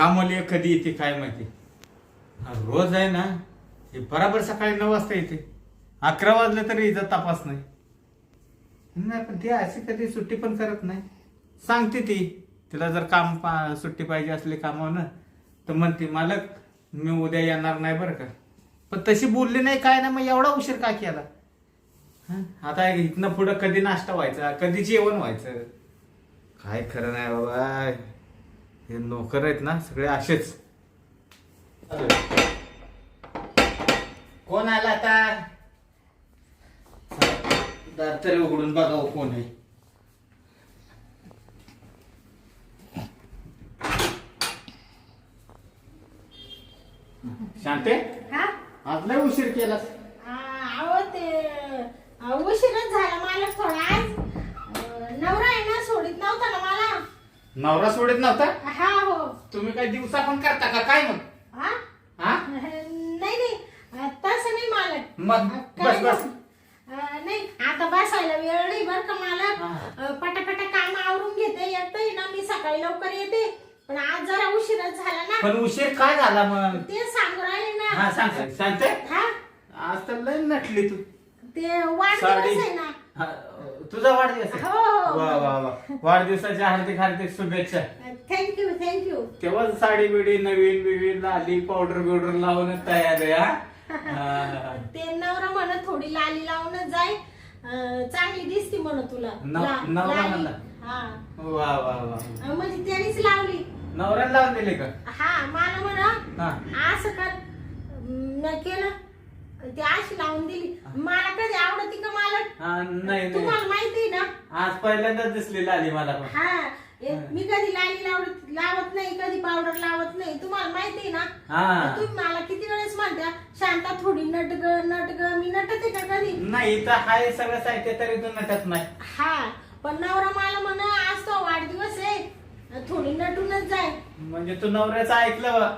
पडले कामाला कधी येते काय माहिती? रोज आहे ना हे बराबर सकाळी नऊ वाजता येते. अकरा वाजले तरी हिचा तपास नाही. नाही पण ती अशी कधी सुट्टी पण करत नाही. सांगते ती तिला जर काम पा- सुट्टी पाहिजे असली कामावनं तर म्हणते मालक मी उद्या येणार नाही बरं का. पण तशी बोलली नाही काय नाही मग एवढा उशीर का केला? आता इथनं पुढं कधी नाश्ता व्हायचा कधी जेवण व्हायचं? काय खरं नाही बाबा. हे नोकर आहेत ना सगळे असेच. कोण आला आता? दार तरी उघडून बघावं कोण आहे. शांते? हा? आज लय उशीर केलास. आ, अहो ते उशीरच झाला मला थोडा आज. नवरा आहे ना सोडित नव्हता ना मला. नवरा सोडत नव्हता? हा हो. तुम्ही काही दिवसा पण करता का? काय मग? हा? हा? नाही नाही. तसं नाही मला मग बस बस. नाही. आता बसायला वेळ नाही बरं का मला हा. अ, पटापटा काम आवरून घेते येतंय ना मी सकाळी लवकर येते. पण आज जरा उशीरच झाला ना. पण उशीर काय झाला मग? ते सांगू राहिले ना. हा सांग सांग. सांगते? हा? आज तर लय नटली तू. ते साडी. वाढदिवस आहे ना. हा, तुझा वाढदिवस आहे? हो, हो. वा वा वा. वाढदिवसाच्या हार्दिक हार्दिक शुभेच्छा. थँक्यू थँक्यू तेव्हा साडी बिडी नवीन बिवीन आली पावडर बिवडर लावूनच तयार आहे हा? हा. ते नवरा म्हणत थोडी लाली लावूनच जाय. अं, चांगली दिसती म्हण तुला. नव- ला- नवरा लाली. म्हणला? हा. वा वा वा. अं, म्हणजे त्यानेच लावली. नवऱ्याला लावून दिले का? हा मला म्हण हा. असं कर. मी केलं. ते अशी लावून दिली. मला कधी आवडती का मला हा नाही नाही. तुम्हाला माहिती ना? आज पहिल्यांदाच दिसली लाली मला पण. हा ए, मी कधी लाली लावत लावत नाही कधी पावडर लावत नाही. तुम्हाला माहिती ना? हा. तुम्ही मला किती वेळेस म्हणत्या शांता थोडी नट ग नट ग मी नटते का कधी नाही इथं हाय सगळं साहित्य तरी तू नटत नाही. हा पण नवरा मला म्हण आज तो वाढदिवस आहे. थोडी नटूनच जाय. म्हणजे तू नवऱ्याचं ऐकलं बा.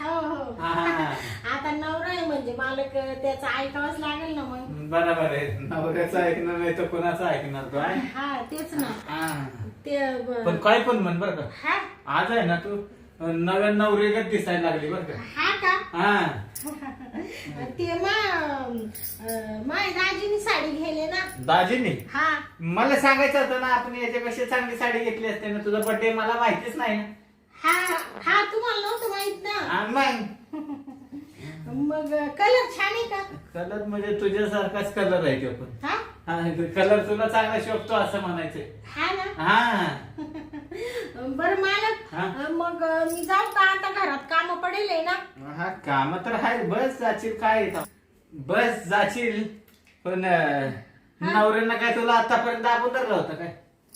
हो हो. हा. आता नवरा आहे म्हणजे मालक त्याचं ऐकावंच लागेल ना मग. बरोबर आहे. नवऱ्याचं ऐकणार नाही तर कोणाचं ऐकणार तू आहे? हा तेच ना. हा. ते ब- पण काय पण म्हण बरं का. हा? आज आहे ना तू नव्या नवरेगत दिसायला लागली बरं का. हा का? हा. ते मा अं, माय दाजीनी साडी घेले ना. दाजीनी? हा. मला सांगायचं होतं ना आपण याच्यापेक्षा चांगली साडी घेतली असते ना तुझा बर्थडे मला माहितीच नाही ना. हा हा तुम्हाला नव्हतं माहीत ना. मग? मग कलर छान आहे का? कलर म्हणजे तुझ्यासारखाच कलर आहे तो पण. हा? हा कलर तुला चांगला शोभतो असं म्हणायचं हा ना? हा. बरं मालक. हा? मग मी जाऊ का? आता घरात काम पडेल आहे ना? हा काम तर आहे बस जाशील काय. बस जाशील. पण अं, नवऱ्यानं काय तुला आतापर्यंत दाबून धरलं होतं काय?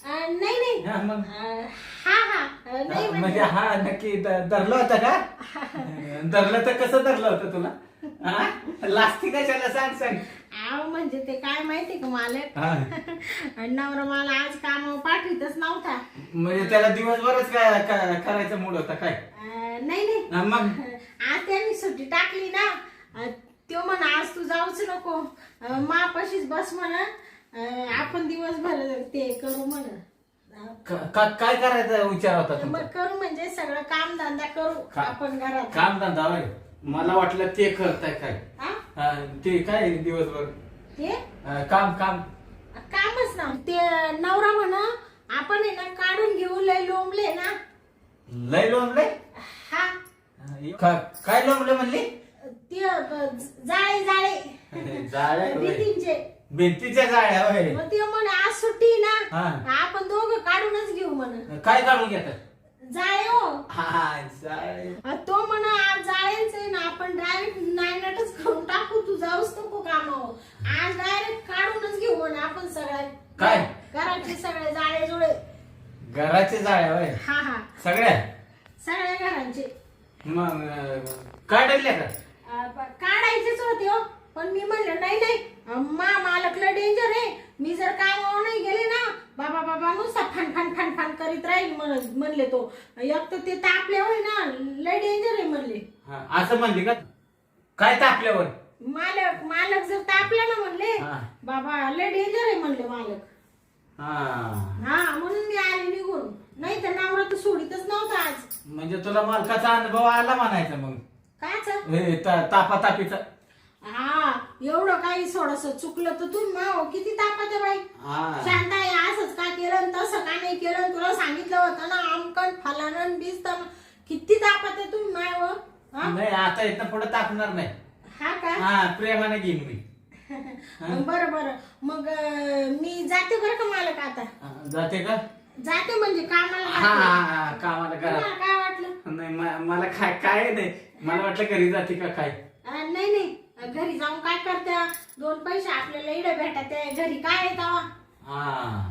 अं, नाही नाही. हा, मग? अं, हा हा. नाही म्हणजे म्हणजे हा नक्की ध- धरलं होतं का? धरलं तर कसं धरलं होतं तुला? लास्ती कशाला सांग सांग. आव म्हणजे ते काय माहिती का मालक? हा. नवरा मला आज काम पाठवितच नव्हता. म्हणजे त्याला दिवसभरच काय काय- करायचं मूड होता काय? अं, नाही नाही. हा, मग? आज त्यांनी सुट्टी टाकली ना. अं, त्यो म्हण आज तू जाऊच नको. अं, मापाशीच बस म्हण. अं, आपण दिवसभर ते करू म्हण. क- काय करायचा विचार होता तुमचा? मग करू म्हणजे सगळं काम धंदा करू का- आपण घरात. काम धंदा होय? मला वाटलं ते करताय काय. हा? हा, ते काय दिवसभर? ते? हा, काम काम. कामच ना. ते नवरा म्हण आपण आहे ना काढून घेऊ लय लोंबले ना. लय लोंबले? हा. का- काय लोंबले म्हणली? ते जाळे जाळे. जाळ्या होय. भिंतीच्या जाळ्या होय. मग ते म्हण आज सुट्टी ना हा. आपण दोघं काढूनच घेऊ म्हण. काय काढून घेतात जाळे हो. हा जाळे. अ, तो म्हण आज जाळेच आहे ना आपण डायरेक्ट नायनाटच करून टाकू तू जाऊच नको कामावर. आज डायरेक्ट काढूनच घेऊ म्हण आपण सगळ्या काय? घराचे सगळे जाळे जुळे. घराचे जाळ्या होय. हा हा. सगळ्या सगळ्या घरांचे. मग अं, काढल्या का? अ, प- काढायचेच होते हो. पण मी म्हणलं नाही नाही अ, मा मालकला डेंजर आहे. मी जर कामावर नाही गेले ना बाबा बाबा नुसता फन फन फन फन करीत राहील म्हण- म्हणले तो. एक तर ते तापले होय ना लय डेंजर आहे म्हणले. हा, असं म्हणली का काय तापल्यावर? मालक मालक जर तापला ना म्हणले हा. बाबा लय डेंजर आहे म्हणले मालक. हा. हा म्हणून मी आले निघून. नाही तर नवरा तर सोडीतच म्हणजे तुला मालकाचा अनुभव आला म्हणायचा मग? काच? हे ता- तापातापीचा. हा एवढं काही थोडस चुकलं तर तू माव किती तापात बाई? हा. शांत आहे असंच का केलं आणि तसं का नाही केलं? तुला सांगितलं होतं ना आमकण फलानं बिस्तान किती तापात आहे तुम्ही माय व हा? नाही आता इथं पुढे तापणार नाही. हा का? हा प्रेमाने घेईन मी. बरं बरं. मग अं, मी जाते बरं का मालक आता? हा, जाते का? जाते म्हणजे कामाला हा हा जाते. हा कामाला करा. तुम्हाला काय वाटलं? नाही म- मला काय काय नाही. मला वाटलं घरी जाते का काय? अं, नाही नाही. घरी जाऊन काय करत्या? दोन पैसे आपल्याला इडे भेटत आहे. घरी काय येतं हा.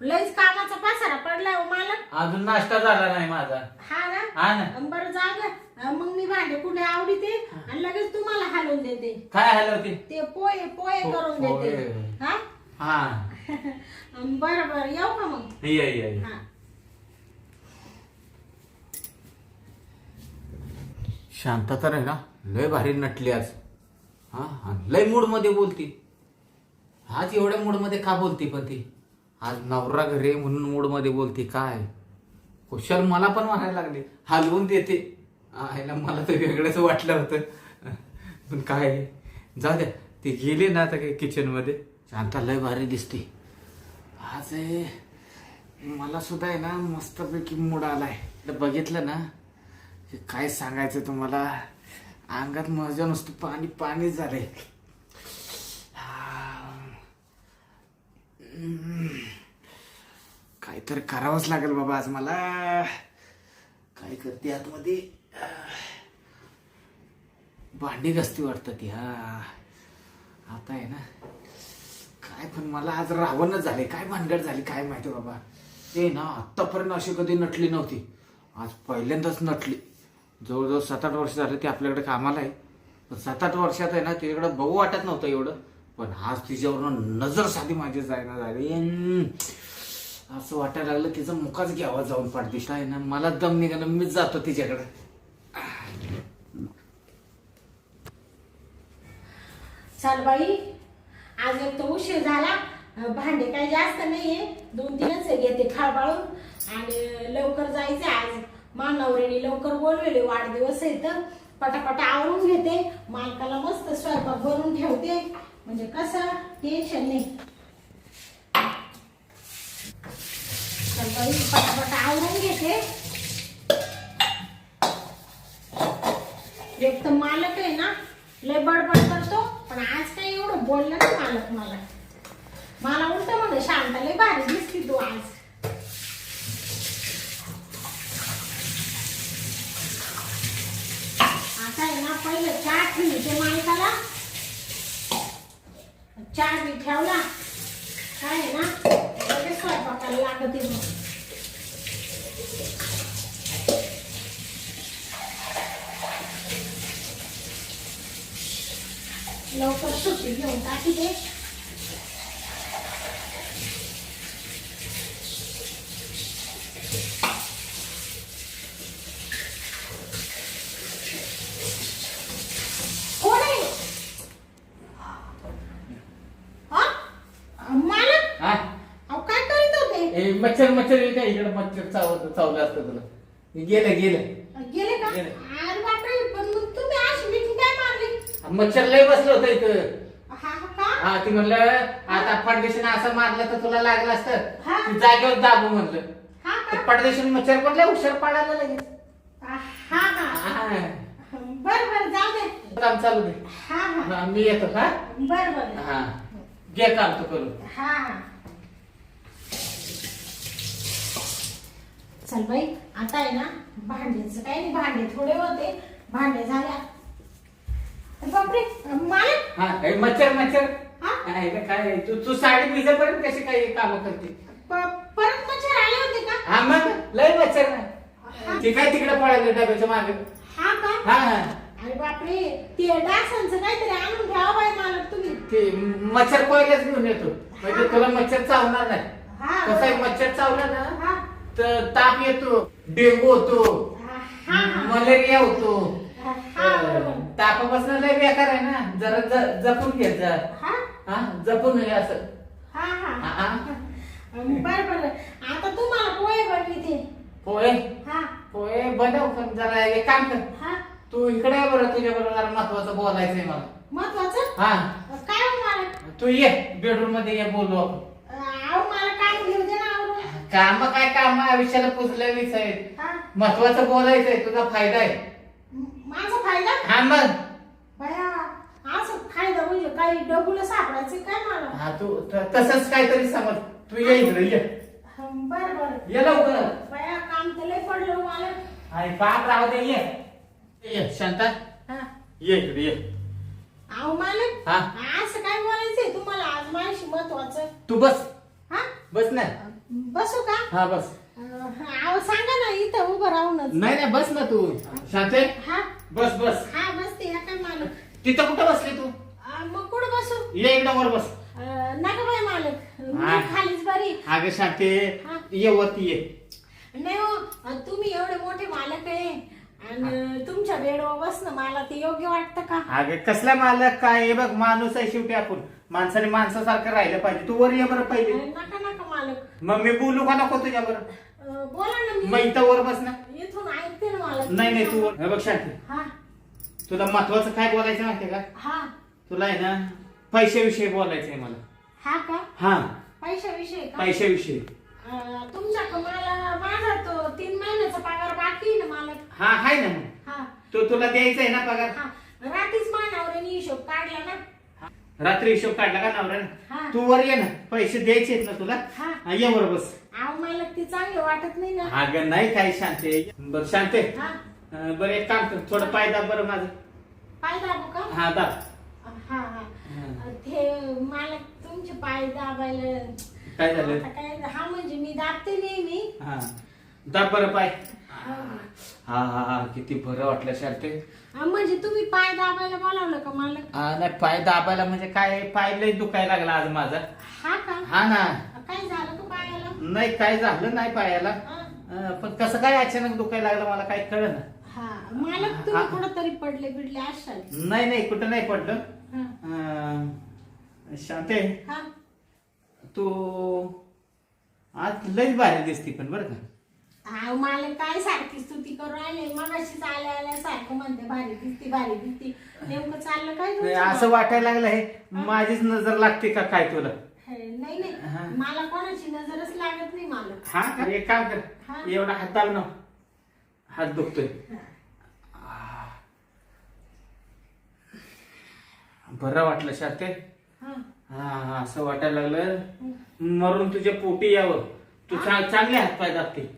लईच कामाचा पसारा पडलाय हो मालक. अजून नाश्ता झाला नाही माझा. हा ना? हा ना. बरं द्या अं, मग मी भांडे कुठे आवडीते? आणि लगेच तुम्हाला हलवून देते. काय हलवते? ते पोहे पोहे पो- करून देते. पोहे. हा? हा. बरं बरं. येऊ का मग? ये ये ये. हा. शांत तर आहे ना. लय भारी नटली आज. हा लय मूडमध्ये बोलती. आज एवढ्या मूडमध्ये का बोलती पण ती? आज नवरा घरे आहे म्हणून मूडमध्ये बोलती. काय? कुशल मला पण म्हणायला लागले. हलवून देते. आयला मला तर वेगळंच वाटलं होतं. पण काय? जाऊ द्या. ती गेली ना आता काही किचनमध्ये शांता लय भारी दिसते. आज आहे, मला सुद्धा आहे ना मस्तपैकी मूड आलाय. तर बघितलं ना काय सांगायचं तुम्हाला? अंगात मजा नसतो पाणी पाणी झालंय. काहीतरी करावंच लागेल बाबा आज मला. काय करते आतमध्ये? भांडी घसती वाटतं ती हा. आता आहे ना. काय पण मला आज रावणच झाले. काय भानगड झाली काय माहिती बाबा. ते ना आत्तापर्यंत अशी कधी नटली नव्हती. आज पहिल्यांदाच नटली. जवळजवळ सात आठ वर्ष झाले ते आपल्याकडे कामाला आहे. पण सात आठ वर्षात आहे ना तिच्याकडे बघू वाटत नव्हतं एवढं. पण आज तिच्यावरनं नजर साधी माझी जायना झाली. असं वाटायला लागलं तिचं मुखाच घ्यावा जाऊन पाठदिशा आहे ना. मला दम निघाला मीच जातो तिच्याकडे. चाल बाई आज एक तर उशीर झाला. भांडे काही जास्त नाहीये. दोन तीनच आहे घेते खाळबाळून आणि लवकर जायचं आज. मानवरेने लवकर बोलवेले वाढदिवस आहे तर पटापटा आवरून घेते मालकाला मस्त स्वयंपाक बनवून ठेवते. म्हणजे कसं टेन्शन नाही. पटापट पटापटा आवरून घेते. एक तर मालक आहे ना लय बडबड करतो पण आज काही एवढं बोललं ना मालक मला. मला उलट म्हणे शांत लय भारी दिसली तू आज आता आहे ना पहिलं चहा ठेवते माणसाला. चहा बी ठेवला. काय ना? लगेच स्वयंपाकाला लागते मग. लवकर सुट्टी घेऊन टाकी दे कोण आहे हा? मालक हा अहो काय करीत होते ए, मच्छर मच्छर येईल का? इकडे मच्छर चाव चावलं असतं तुला. गेलं गेलं. गेले का? गेले. अरे बापरे पण मग तुम्ही अशी मिठी काय मारली? मच्छर लय बसलं होतं इथं. हा हा का? हा ती म्हणलं आता पडदेशीने असं मारलं तर तुला लागलं असतं. ती जागेवर दाबू म्हणलं. हा ते का पडदेशीने मच्छर पडले हुशार पाडायला लगेच हा हा. हा. बर बर जाऊ दे. काम चालू दे. हा मी येतो बर बर. हा. घे काम तू करू हा. चल बाई आता आहे ना भांड्याचं काही नाही भांडे थोडे होते. भांडे झाल्या. अरे बापरे हा मच्छर मच्छर. हा? काय तू तू साडी भिजेपर्यंत कशी काय काम करते? प- परत मच्छर आले होते का? हा मग? लय मच्छर. ना. ते काय तिकडे पळाले डब्याच्या मागे? हा का? हा. हा अरे बापरे ते डासांचं काहीतरी आणून ठेवा बाई मालक तुम्ही. ते मच्छर पहिलेच घेऊन येतो. म्हणजे तुला मच्छर चावणार नाही. हा. कसं मच्छर चावलं ना हा. तर ताप येतो डेंगू होतो हा. हा मलेरिया होतो. हा. हा. तापापासून लय बेकार आहे ना. जरा जपून घे जरा. हा? हा जपून घे असं. हा हा, हा हा. बर बर. आता तुम्हाला पोहे बनविते पोहे? हा. होय बनव पण जरा एक काम कर. हा? तू इकडे ये बरं तुझ्या बरोबर जरा महत्वाचं बोलायचंय मला. महत्वाचं? हा. काय हो तू ये बेडरूममध्ये ये बोलू आपण. मला काय घेऊ दे ना. काम काय काम आयुष्याला पुजलेलीच आहेत हा? महत्वाचं बोलायचंय तुझा फायदा आहे. माझा फायदा? हा मग. बया असं फायदा म्हणजे काही डबुल सापडायचं काय मला? हा तू त- तसंच काहीतरी समज. तू ये इकडे ये. हं, बरं बरं. ये लवकर. बया काम तर लय पडलं मला. आणि पाप राहू दे ये. ये शांता. हा. ये इकडे ये. अहो मालक. हा? असं काय बोलायचंय? तुम्हाला आज माझ्याशी महत्वाचं. तू बस. हा? बस ना. बसू का? हा बस. अं, सांगा ना इथं उभं राहूनच. नाही नाही बस ना तू. शांते? हा. बस बस. हा बसते या काय मालक? तिथं कुठं बसली तू? अं, मग कुठं बसू? ये इकडं वर बस. अं, नका बाई मालक. हा. खालीच बरी. अगं शांते हा. ये वरती ये. नाही हो अं, तुम्ही एवढे मोठे मालक आहे. आणि तुमच्या बेडवर बसणं मला ते योग्य वाटतं का? अगं कसला मालक? काय हे बघ माणूस आहे शेवटी आपण. माणसाने माणसासारखं राहिलं पाहिजे. तू वर ये बरं पहिले. नका नका मालक. मग मी बोलू का नको तुझ्या बरं? अं, बोला ना मग मी इथं वर बस ना. इथून ऐकते ना मालक. नाही नाही तू वर- हे बघ शांती. हा. तुला महत्वाचं काय बोलायचं माहितीये का? हा. तुला आहे ना पैशाविषयी बोलायचंय मला. हा का? हा. पैशाविषयी का? पैशाविषयी. अं, तुमच्या मला माझा तो तीन महिन्याचा पगार बाकी आहे ना मालक. हा हाय ना. मग हा. तो तुला द्यायचा आहे ना पगार? हा. रात्रीच मानावरीने हिशोब काढला ना. रात्री हिशोब काढला का नवऱ्यानं? हा. तू वर ये ना. पैसे द्यायचे आहेत ना तुला. हा. हा, ये वर बस. मालक ती चांगली वाटत नाही ना. अगं नाही काय शांते. बर शांते. हा. अं, बरं एक काम कर. थोडं पाय दाब बरं माझं. पाय दाबू का? हा दाब. हा हा. ते मालक तुमचे पाय दाबायला काय झालं? आता काय हा म्हणजे मी दाबते नेहमी. हा. दाब बरं पाय. हा. हा हा हा किती बरं वाटलं शांते हा, म्हणजे तुम्ही पाय दाबायला बोलावलं का मालक हा, नाही पाय दाबायला म्हणजे काय पाय लय दुखायला लागला आज माझा. हा का? हा ना. काय झालं का पायाला? नाही काय झालं नाही पायाला. हा. अं, पण कसं काय अचानक दुखायला लागलं मला काय कळलं ना हा मालक तुम्ही कुठं तरी पडले बिडले असाल. नाही नाही कुठं नाही पडलं. हा. अं, शांते हा. तू आज लयच भारी दिसती पण बरं का. अहो, मला काय सारखी स्तुती करू राहिले? मगाशीच आल्या आल्या सारखं म्हणते भारी दिसती भारी दिसती. नेमकं चाललं काय नाही, तुमचं? असं वाटायला लागलं हे माझीच नजर लागते का काय तुला? हे, नाही नाही. हा. मला कोणाची नजरच लागत नाही मला. हा का? एक काम हा. कर एवढा हात दाब ना. हात दुखतोय. बरं वाटलं शाते. हा. हा हा, असं वाटायला लागलं. मरून तुझ्या पोटी यावं. तू चा- चांगले हात पाय दाबते.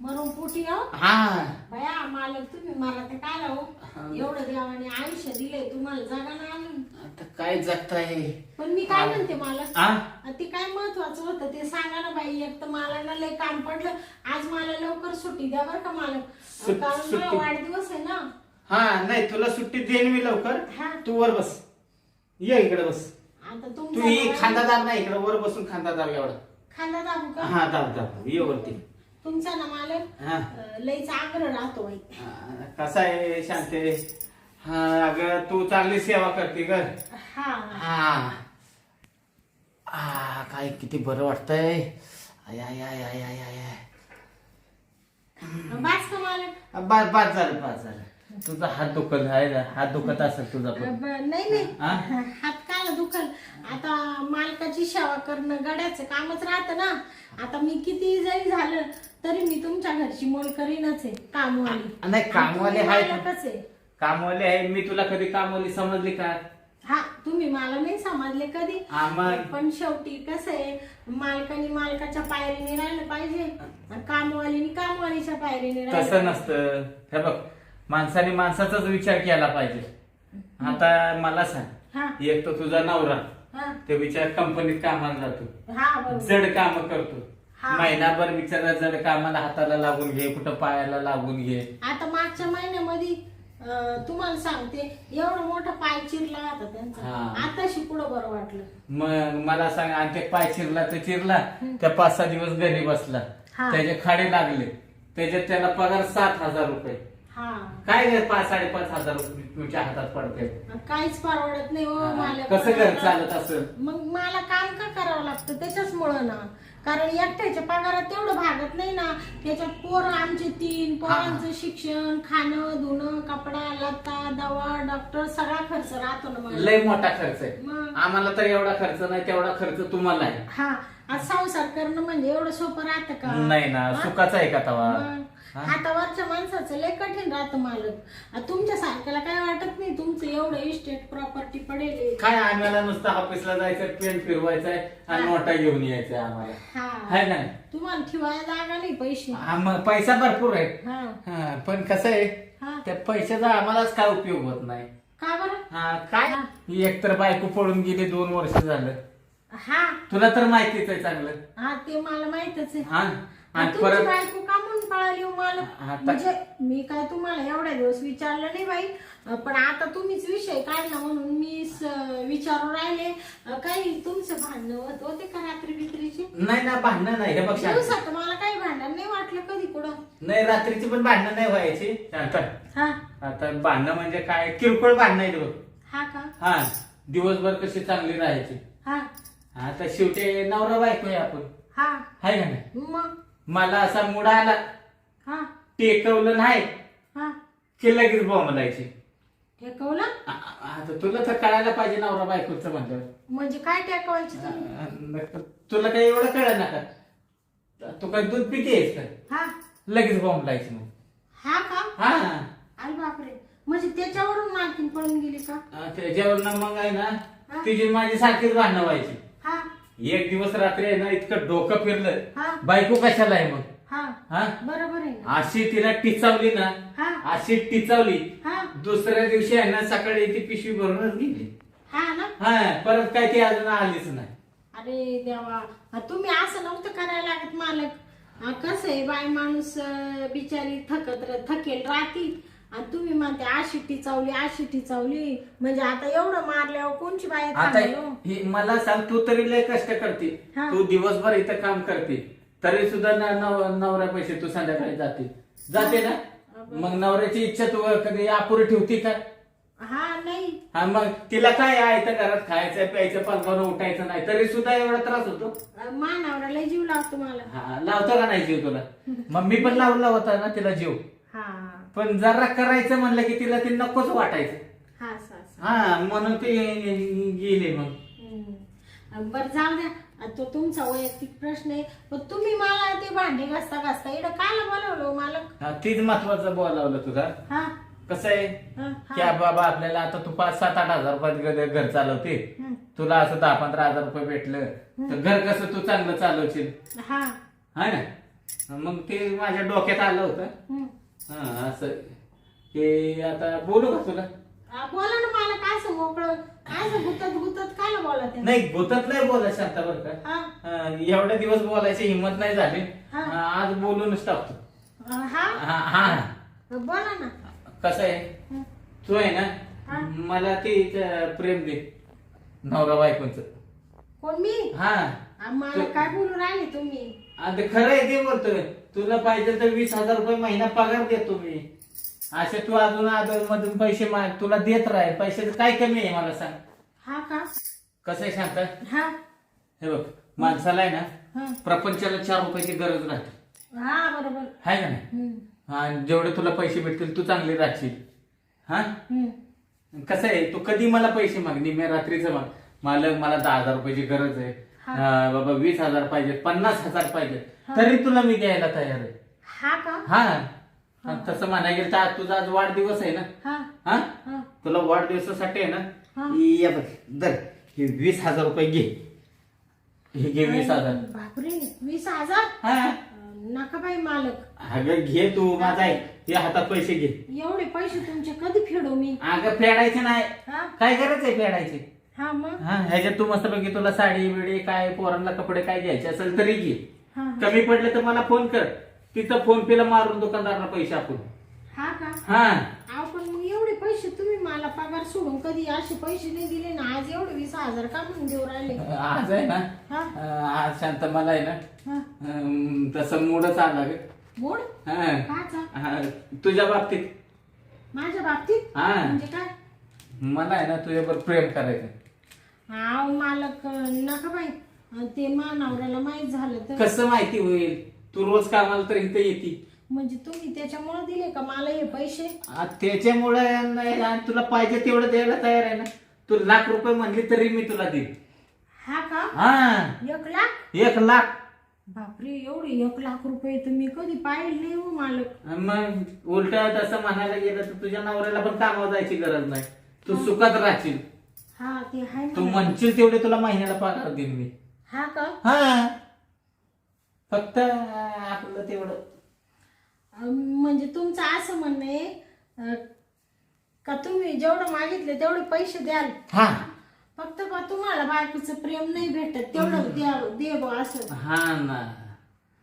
मरून पोटी हा. मालक तुम्ही मला ते काय राहू एवढं देवाने आयुष्य दिलंय तुम्हाला जगा ना अजून. आता काय जगताय? पण मी काय म्हणते मालक? आ, ते काय महत्वाचं होतं? ते सांगा ना बाई एक तर मला ना लय काम पडलं. आज मला लवकर सुट्टी द्या बरं का मालक. सुट- कारण सुट्टी? वाढदिवस आहे ना. हा नाही तुला सुट्टी देईन मी लवकर. हा. तू वर बस. ये इकडे बस. आता तू ही खांदा दाब नाही इकडे वर बसून खांदा दाब एवढा. खांदा दाबू का? हा दाब दाब ये वरती. तुमचा ना मालक हा. अं, लयच आग्रह राहतो बाई. हा, कसा आहे शांते? हा अगं तू चांगली सेवा करते ग. हा. हा. आ, काय किती बरं वाटतंय. आय आय आय आय आय आय आय. बास का मालक. बाद बाद झालं बाद झालं. तुझा हात दुखत आहे ना? हात दुखत असेल तुझा पण. ब- नाही नाही. हा? हात काला दुखल? आता मालकाची सेवा करणं गड्याचं कामच राहतं ना. आता मी किती जरी झालं तरी मी तुमच्या घरची मोल करीनच आहे कामवाली. नाही, कामवाली आणि आहे तुम्ही पण- मालकच आहे. कामवाली आहे. मी तुला कधी कामवाली समजली का? हा तुम्ही मला नाही समजले कधी? पण शेवटी कसं आहे मालकाने मालकाच्या पायरीने राहिलं पाहिजे. आणि कामवालीने कामवालीच्या पायरीने राहिलं तसं नसतं. हे बघ माणसाने माणसाचाच विचार केला पाहिजे. आता मला सांग. एक तर तुझा नवरा हा. ते विचार कंपनीत कामाला जातो. हा बरोबर. जड काम करतो. हा. महिनाभर बिचारा जड कामाला हाताला लागून घे कुठं पायाला लागून घे. आता मागच्या महिन्यामध्ये अं, तुम्हाला सांगते एवढा मोठा पाय चिरला होता त्यांचा. हा. आता शिकुडं बरं वाटलं. मग मला सांग आणि ते पाय चिरला तर चिरला त्या पाच सहा दिवस घरी बसला. हा. त्याचे खाडे लागले. त्याच्यात त्याला पगार सात हजार रुपये. हा. काय पाच साडेपाच हजार रुपये तुमच्या हातात पडते? काहीच परवडत नाही हो मला कसं घर चालत असेल? मग मला काम का करावं लागतं? त्याच्याचमुळं ना. कारण एकट्याच्या पगारात तेवढं भागत नाही ना. त्याच्यात पोरं आमचे तीन पोरांचं शिक्षण खाणं धुणं कपडा लत्ता दवा डॉक्टर सगळा खर्च राहतो ना मला. लय मोठा खर्च आहे. मग? आम्हाला तर एवढा खर्च नाही तेवढा खर्च तुम्हाला आहे. हा. आज संसार करणं म्हणजे एवढं सोपं राहतं का? नाही ना हा? सुखाचा आहे का तवा? मग हातावरच्या माणसाचं लय कठीण राहतं मालक. आ, तुमच्या सारख्याला काय वाटत नाही? तुमचं एवढं इस्टेट प्रॉपर्टी पडेल. काय आम्हाला नुसतं ऑफिसला जायचं पेन फिरवायचंय आणि नोटा घेऊन यायचंय आम्हाला. हा. ना? तुम्हाला ठेवायला जागा नाही पैसे. हा, पैसा भरपूर आहे. हा. हा, पण कसं आहे हा. त्या पैशाचा आम्हालाच काय उपयोग होत नाही. का बरं? हा काय? हा. एकतर बायको पडून गेली दोन वर्ष झालं. हा. तुला तर माहितीच आहे चांगलं. हा ते मला माहितच आहे. हा. आणि आणि तुमची परत बायको का म्हणून पळाली हो मला? म्हणजे मी काय तुम्हाला एवढ्या दिवस विचारलं नाही बाई. पण आता तुम्हीच विषय काढला म्हणून मी स- विचारून राहिले. अं, काही तुमचं भांडणं होत होते का रात्री बित्रीचे नाही ना भांडणं नाही हे बघ शांत. दिवसात मला काही भांडण नाही वाटलं कधी कुठं. नाही रात्रीची पण भांडणं नाही व्हायची. शांत. हा. आता भांडणं म्हणजे काय? किरकोळ भांडणं बघ. हा का? हा. दिवसभर कशी चांगली राहायची. हा. आता शेवटी नवरा बायको आहे आपण. हा. हाय का नाही? मग? मला असा मुडा आला. हा. टेकवलं नाही. हा. की लगेच बॉम्बलायची टेकवलं? आता तुला तर कळायला पाहिजे नवरा बायकोचं म्हणलं म्हणजे काय टेकवायचं तुम्ही? तुला काही एवढं कळलं ना का? तू काय दूध पिते आहेस का? हा. लगेच बॉम्बलायची मग. हा का? हा. अरे बापरे. म्हणजे त्याच्यावरून मालकीन पळून गेली का? त्याच्यावर ना मग आहे ना हा. तुझी माझी सारखीच भांडणं व्हायची. हा. एक दिवस रात्री आहे ना इतकं डोकं फिरलं हा. बायको कशाला आहे मग? हा. हा? बरोबर आहे ना. अशी तिला टिचावली ना हा. अशी टिचावली हा. दुसऱ्या दिवशी आहे ना सकाळी ती पिशवी भरूनच गेली. हा ना. हा परत काय ती अजून आलीच नाही. अरे देवा. तुम्ही असं नव्हतं करायला लागत मालक. आ, कसं आहे बाई माणूस अं, बिचारी थकत र- थकेल राहती आणि तुम्ही म्हणते आशी टिचावली आशी टिचावली म्हणजे आता एवढं मारल्यावर कोणची बाई आता थांबेल हो? ही- मला सांग तू तरी लय कष्ट करते. हा. तू दिवसभर इथं काम करते. तरी सुद्धा न- नव- नवऱ्या पैसे तू संध्याकाळी जाते. जाते ना? मग नवऱ्याची इच्छा तू कधी अपुरी ठेवते का? हा नाही. हा मग तिला काय आहे तर घरात? खायचं प्यायचं पालकानं उठायचं नाही. तरी सुद्धा एवढा त्रास होतो. अ, मानावराला जीव लावतो मला. हा लावतो का नाही जीव तुला? मग मी पण लावला होता ना तिला जीव. हा. पण जरा करायचं म्हणलं की तिला ते नकोच वाटायचं. हा असं असं हा म्हणून ते गेले मग. हम्म. बरं जाऊ द्या. तो तुमचा वैयक्तिक प्रश्न आहे. पण तुम्ही मला ते भांडे घासता घासता इकडं कायला बोलवलं हो मालक. हा, तीच महत्वाचं बोलावलं तुझा. हा. कसं आहे? हा, की हा. बाबा आपल्याला आता तू पाच सात आठ हजार रुपयात घर- घर चालवते. हम्म. तुला असं दहा पंधरा हजार रुपये भेटलं तर घर कसं तू चांगलं चालवशील? हा. हाय ना? मग ते माझ्या डोक्यात आलं होतं. हम्म. हा असं. की आता बोलू का तुला? आ, बोला ना मला काय असं मोकळं? काय असं गुतत गुतत? कायला बोला ते? नाही भूतात नाही बोला शांता बरं का. हा. हा, एवढ्या दिवस बोलायची हिंमत नाही झाली. हा. हा, आज बोलूनच टाकतो अ, हा? हा हा. बोला ना. कसं आहे? हं. तू आहे हा. ना मला ते प्रेम दे. नवरा बायकोच. कोण मी? हा. आ, मला काय बोलू राहिले तुम्ही? आता खरं आहे ते बोलतोय. तुला पाहिजे तर वीस हजार रुपये महिना पगार देतो मी. असे तू अजून अजून मधून पैसे माग तुला देत राहील. पैशाचं काय कमी आहे मला सांग. हा का? कसं आहे शांत? हा. हे बघ माणसाला आहे ना हा. प्रपंचाला चार रुपयाची गरज राहते. हा बरोबर. का नाही? हम्म. हा जेवढे तुला पैसे भेटतील तू चांगली राहशील. हा? हम्म. कसं आहे तू कधी मला पैसे माग निम्या रात्रीचं माग. मालक मला दहा हजार रुपयाची गरज आहे. हा. हा, बाबा वीस हजार पाहिजे पन्नास हजार पाहिजे तरी तुला मी द्यायला तयार आहे. हा का? हा. आणि तसं म्हणायला गेलं तर आज तुझा आज वाढदिवस आहे ना. हा. हा? हा. तुला वाढदिवसासाठी आहे हा. ना ये बघ दर. हे वीस हजार रुपये घे. हे घे वीस हजार. बापरे वीस हजार? हा. नका बाई मालक. अगं घे तू माझा आहे हे हातात पैसे घे. एवढे पैसे तुमचे कधी फेडू मी? अगं फेडायचे नाही. हा? काय गरज आहे फेडायची? हा मग? हा ह्याच्यात तू मस्तपैकी तुला साडी बिडी काय पोरांना कपडे काय घ्यायचे असेल तरी घे. कमी पडले तर मला फोन कर. तिथं फोन पेला मारून दुकानदाराला पैसे आपण. हा का? हा. अहो पण मग एवढे पैसे तुम्ही मला पगार सोडून कधी असे पैसे नाही दिले ना? आज एवढे वीस हजार का म्हणून देऊ राहिले? आज आहे ना? हा. अं, आज शांत मला आहे ना? हा. अं, तसं मूडच आला ग. मोड? हा. काचा हा, तुझ्या बाबतीत. माझ्या बाबतीत? हा. म्हणजे काय? मला आहे ना तुझ्यावर प्रेम करायचं अहो मालक नका बाई. आणि ते मानावऱ्याला माहीत झालं तर कसं माहिती होईल? तू रोज कामाला तर इथं येते. म्हणजे तुम्ही त्याच्यामुळे दिले का? मला हे पैसे? आ, त्याच्यामुळे नाही आणि तुला पाहिजे तेवढं द्यायला तयार आहे ना. तू लाख रुपये म्हणली तरी मी तुला देईन. हा का? हा. एक लाख? एक लाख. बापरे एवढे एक लाख रुपये तर मी कधी पाहिले नाही हो मालक. मग उलट तसं म्हणायला गेलं तर तुझ्या नवऱ्याला पण कामावर जायची गरज नाही. तू सुखात राहशील. हा ते आहे तू म्हणा. म्हणशील तेवढे तुला महिन्याला पगार देईन मी. हा का? हा. फक्त आपलं तेवढं. म्हणजे तुमचं असं म्हणणं आहे अं, का तुम्ही जेवढं मागितले तेवढे पैसे द्याल? हा. फक्त का तुम्हाला बायकोचं प्रेम नाही भेटत तेवढं द्या दे बा असं. हा ना.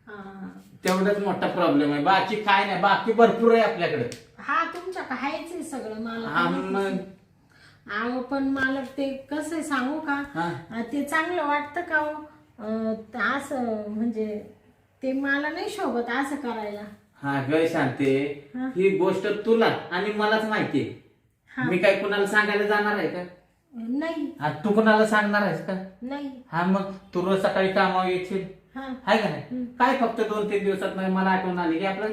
हा. तेवढंच मोठा प्रॉब्लेम आहे. बाकी काय नाही. बाकी भरपूर आहे आपल्याकडे. हा तुमच्या आहेच आहे सगळं? हा मला मग अहो पण मला ते कसं आहे सांगू का? हा. अं, ते चांगलं वाटतं का हो? अं, त- असं म्हणजे ते मला नाही शोभत असं करायला. हा ग शांते. हा. ही गोष्ट तुला आणि मलाच माहिती हा. मी काय कुणाला सांगायला जाणार आहे का? नाही. हा, तू कुणाला सांगणार आहेस का? नाही. हा मग तू रोज सकाळी कामावर येशील. हा. हाय का नाही? काय फक्त दोन तीन दिवसात नाही मला आठवण आली की आपलं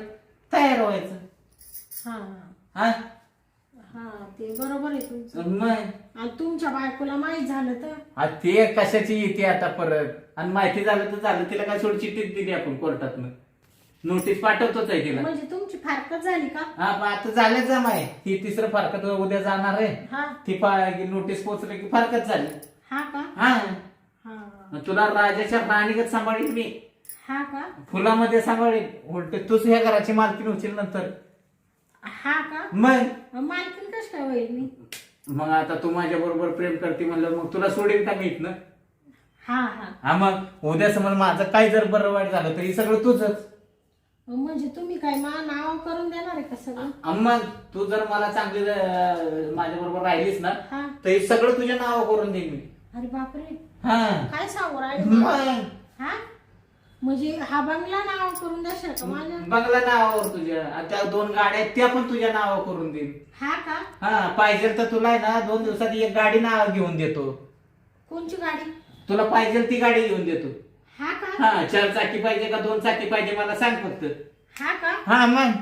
तयार व्हायचं. हा. हा? हा ते बरोबर आहे तुमचं. मग? आणि तुमच्या बायकोला माहीत झालं तर? आ, ते कशाची येते आता परत? आणि माहिती झालं तर झालं. तिला काय सोड चिठ्ठीच दिली आपण कोर्टातनं? नोटीस पाठवतोच आहे तिला. म्हणजे तुमची फारकत झाली का? हा पण आता झालं जमाय ही तिसरं फारकत उद्या जाणार आहे. हा. ती पा- नोटीस पोचली की फारकत झाली. हा का? हा. हा. मग तुला राजाच्या राणीगत सांभाळील मी. हा का? फुलामध्ये सांभाळील उलट तूच ह्या घराची मालकीन होशील नंतर. हा का? मग? मालकीन कश काय होईल मी मग आता तू माझ्या बरोबर प्रेम करते म्हणलं मग तुला सोडेल का मी इथनं हा हा. हा मग? उद्या समज माझं काय जर बरं वाईट झालं तर हे सगळं तुझंच. म्हणजे तुम्ही काय मा नाव करून देणार आहे का सगळं? मग? तू जर मला चांगली माझ्या बरोबर राहिलीस ना हा. तर हे सगळं तुझ्या नाव करून देईन मी. अरे बापरे. हा. काय सांगू राहिले मला? मग? हा? म्हणजे हा बंगला नाव करून द्याल का माझ्या? बंगला नावावर तुझ्या. आणि त्या दोन गाड्या आहेत त्या पण तुझ्या नावावर करून देईन. हा का? हा पाहिजे तर तुला आहे ना दोन दिवसात एक गाडी नाव घेऊन देतो. कोणची गाडी? तुला पाहिजे ती गाडी घेऊन देतो. हा का? हा चार चाकी पाहिजे का दोन चाकी पाहिजे मला सांग फक्त. हा का? हा मग.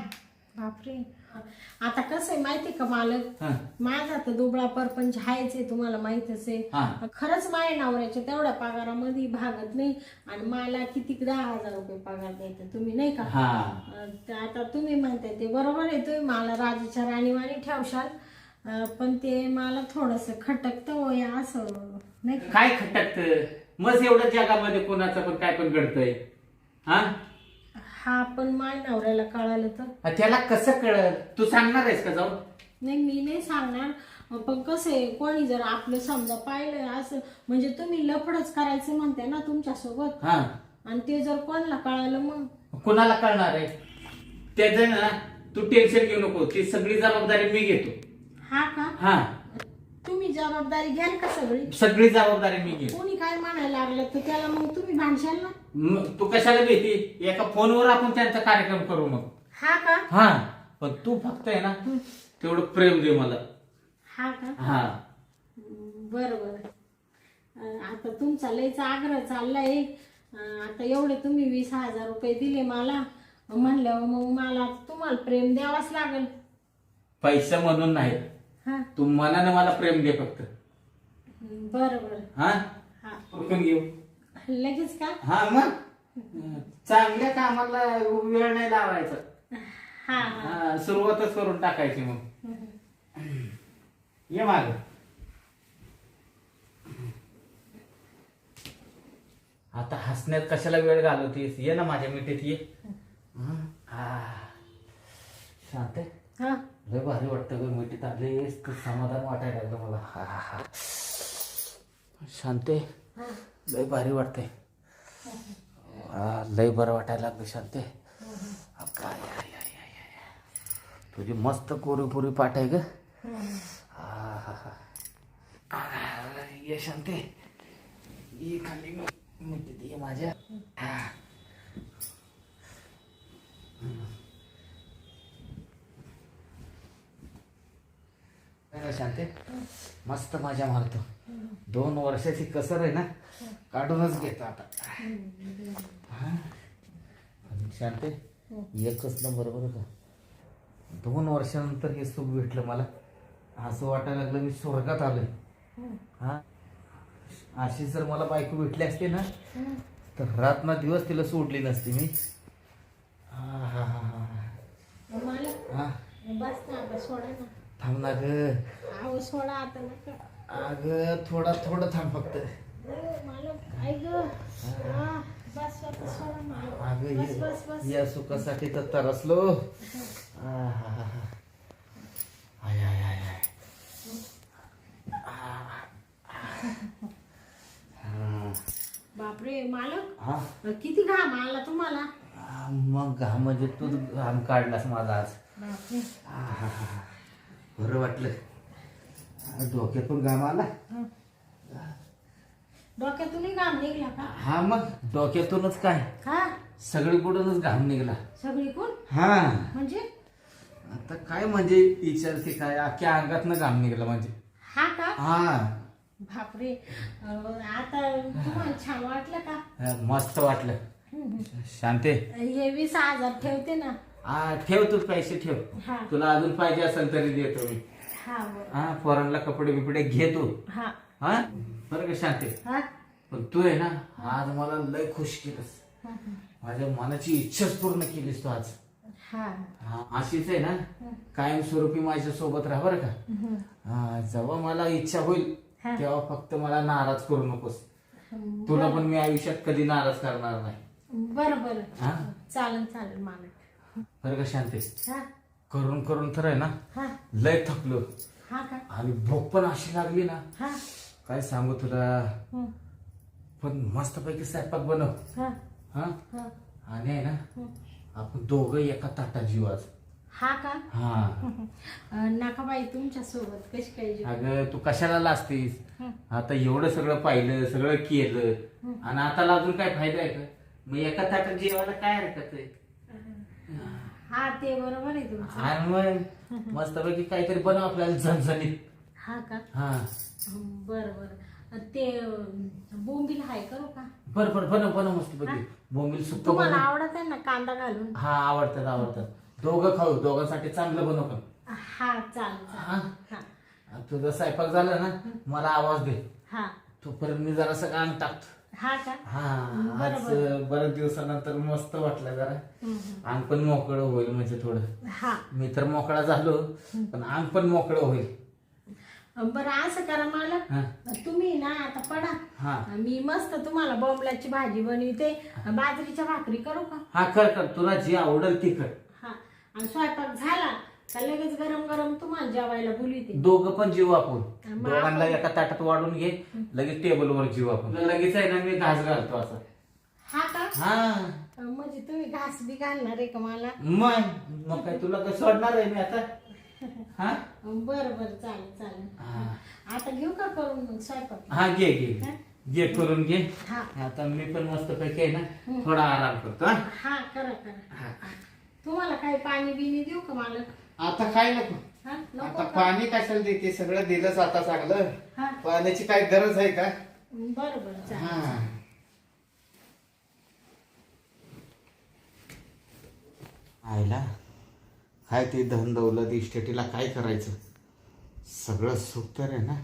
बापरे. आता कसं आहे माहितीये का मालक? हा. माझा तर दुबळा परपंच आहेच आहे तुम्हाला माहितच आहे. खरंच माझ्या नवऱ्याच्या तेवढ्या पगारामध्ये भागत नाही आणि मला किती दहा हजार रुपये पगार द्यायचा तुम्ही नाही का? हा. अं, तर आता तुम्ही म्हणताय ते बरोबर आहे तुम्ही मला राजाच्या राणीवाणी ठेवशाल. अं, पण ते मला थोडस खटकतं होय असं नाही का? काय खटकत? मग एवढं जगामध्ये कोणाचं पण काय पण घडतंय. हा? हा पण माझ्या नवऱ्याला कळालं तर? त्याला कसं कळत तू सांगणार आहेस का जाऊन? नाही मी नाही सांगणार. पण कसं आहे कोणी जर आपलं समजा पाहिलं असं म्हणजे तुम्ही लफडच करायचं म्हणते ना तुमच्यासोबत? हा. आणि ते जर कोणाला कळालं मग? कुणाला कळणार आहे? त्याचं ना तू टेन्शन घेऊ नको. ती सगळी जबाबदारी मी घेतो. हा का? हा. तुम्ही जबाबदारी घ्याल का सगळी? सगळी जबाबदारी मी घेतो कोणी काय म्हणायला लागलं तर त्याला मग तुम्ही भांडशाल ना? मग तू कशाला भीती? एका फोनवर आपण त्यांचा कार्यक्रम करू मग. हा का? हा पण तू फक्त आहे ना तेवढं प्रेम दे मला. हा का? हा. बरं बरं. अं, आता तुमचा लयच आग्रह चाललाय. अं, आता एवढे तुम्ही वीस हजार रुपये दिले मला. म्हणल्यावर मग मला तुम्हाला प्रेम द्यावाच लागेल. पैसा म्हणून नाही हा. तू मनानं मला प्रेम दे फक्त. बरं बरं हा? हा. उरकून घेऊ. लगेच का? हा मग? चांगल्या कामाला वेळ नाही लावायचा. हा हा. हा, सुरुवातच करून टाकायची मग. ये माग. आता हसण्यात कशाला वेळ घालवतीस? ये ना माझ्या मिठीत ये. हं? आ. शांत आहे? हा. लय भारी वाटतं ग मिठीत आलेस तर समाधान वाटायला लागलं मला हा, हा, हा. शांत? हा लय भारी वाटतंय आ, लय बरं वाटायला लागलं शांत. तुझी मस्त कोरी कोरी पाठ आहे ग हा, हा. आ, ये शांते ये खाली मिठीत ये माझ्या. रे शांते मस्त मजा मारतो. दोन वर्षाची कसर आहे ना काढूनच घेतो आता. हा. शांते एकच नंबर बरं का. दोन वर्षानंतर हे सुख भेटलं मला. असं वाटायला लागलं मी स्वर्गात आलोय. हा? अशी जर मला बायको भेटली असते ना तर रात ना दिवस तिला सोडली नसती मी. हा, हा, हा, हा. हा? बस ना ना. थांब ना ग. अहो सोडा आता नका अग थोडा थोडं थांब फक्त ग. हा, बस सोडा अगं बस बस बस या सुखासाठी तर तरसलो आहाहा. आय, आय, आय, आय. हा. बापरे मालक हा किती घाम आला तुम्हाला हा, मग घाम म्हणजे तू घाम काढलास माझा आज बापरे आहाहा. बरं वाटलं डोक्यातून घाम आला. डोक्यातूनही घाम निघला का? हा मग डोक्यातूनच काय? हा सगळीकडूनच घाम निघाला. सगळीकडून? हा. म्हणजे? आता काय म्हणजे विचारते काय? अख्ख्या अंगातनं घाम निघालं म्हणजे. हा का? हा. बापरे. आता तुम्हाला छान वाटलं का? हा, मस्त वाटलं. शांते. हे वीस हजार ठेवते ना. हा ठेव तू पैसे ठेव. हा. तुला अजून पाहिजे असेल तरी देतो मी. हा पोरांना कपडे बिपडे घे तू. हा. हा? बरं का शांते? हा. पण तू आहे ना आज मला लय खुश केलंस. माझ्या मनाची इच्छाच पूर्ण केलीस तू आज. हा. हा अशीच आहे ना कायमस्वरूपी माझ्या सोबत राहा बरं का. हा जेव्हा मला इच्छा होईल. तेव्हा फक्त मला नाराज करू नकोस. तुला पण मी आयुष्यात कधी नाराज करणार नाही. बरं बरं. हा? चालेल चालेल मालक. बरं का शांते? करून करून तर आहे ना हा. लय थकलो. हा का? आणि भूक पण अशी लागली ना. हा. काय सांगू तुला? हं, पण मस्तपैकी स्वयंपाक बनव. हा. हा? हा. आणि आहे ना आपण दोघं एका ताटात जीव आज. हा का? हा. अं, नका बाई तुमच्यासोबत कशी काय जेवण? अगं तू कशाला लाजतीस. आता एवढं सगळं पाहिलं सगळं केलं. आणि आता लाजून काय फायदा आहे का? मग एका ताटात जेवायला काय हरकत आहे? हा ते बरोबर आहे तुमचं. आणि मग मस्तपैकी काहीतरी बनव आपल्याला झणझणीत. हा का? हा. बरं बरं. ते बोंबील हाय करू का? बरं बरं बनव बनव मस्तपैकी. बोंबील सुक्क तुम्हाला बनव. आवडत आहे ना कांदा घालून? हा आवडतात आवडतात. दोघं खाऊ दोघांसाठी चांगलं बनव पण हा चालेल हा? चालेल हा तुझा स्वयंपाक झाला ना मला आवाज दे. हा. तोपर्यंत मी जरा सगळं अंग टाकतो. हा का? हा आज बऱ्याच दिवसानंतर मस्त वाटलं जरा. अंग पण मोकळं होईल म्हणजे थोडं. हा. मी तर मोकळा झालो पण अंग पण मोकळं होईल. बरं असं करा मला. हा. तुम्ही ना आता पडा. हा. मी मस्त तुम्हाला बोंबलाची भाजी बनवते. बाजरीच्या भाकरी करू का? हा कर कर. तुला जी आवडेल ती कर. हा. आणि स्वयंपाक झाला का लगेच गरम गरम तुम्हाला जेवायला बोलवते दोघं पण जीव आपण. मग दोघांना एका ताटात वाढून घे लगेच टेबलवर जीव आपण. लगेच आहे ना मी घास घालतो असं. हा का? हा. म्हणजे तुम्ही घास बी घालणार आहे का मला? मग मग काय तुला काय सोडणार आहे मी आता. हा? बरं बरं चालेल चालेल. हा. आता घेऊ का करून मग स्वयंपाक? हा घे घे. घे. घे करून घे. हा. आता मी पण मस्त पैकी आहे ना थोडा आराम करतो हा? हा करा करा. तुम्हाला काही पाणी बिनी देऊ का मला आता काय नको. हा नको आता का? पाणी कशाला देते? सगळं दिलंच आता चांगलं. हा. पाण्याची काय गरज आहे का? बरं बरं चालेल. हा. आयला काय ते धन दौलत इस्टेटीला काय करायचं? सगळं सुख तर आहे ना?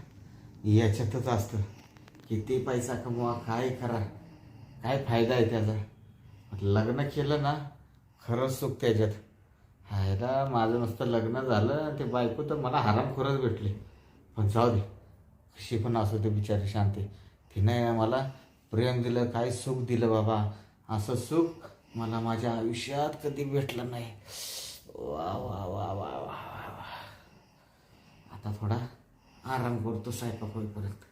याच्यातच असतं. किती पैसा कमवा काय करा? काय फायदा आहे त्याचा? लग्न केलं ना खरंच सुख त्याच्यात हायला माझं मस्त लग्न झालं ते बायको तर मला हरामखोरच भेटली. पण जाऊ दे कशी पण असू दे बिचारी शांती. तिने मला प्रेम दिलं काय सुख दिलं बाबा. असं सुख मला माझ्या आयुष्यात कधी भेटलं नाही. वा वा वा वा वा वा वा. आता थोडा आराम करतो स्वयंपाक होईपर्यंत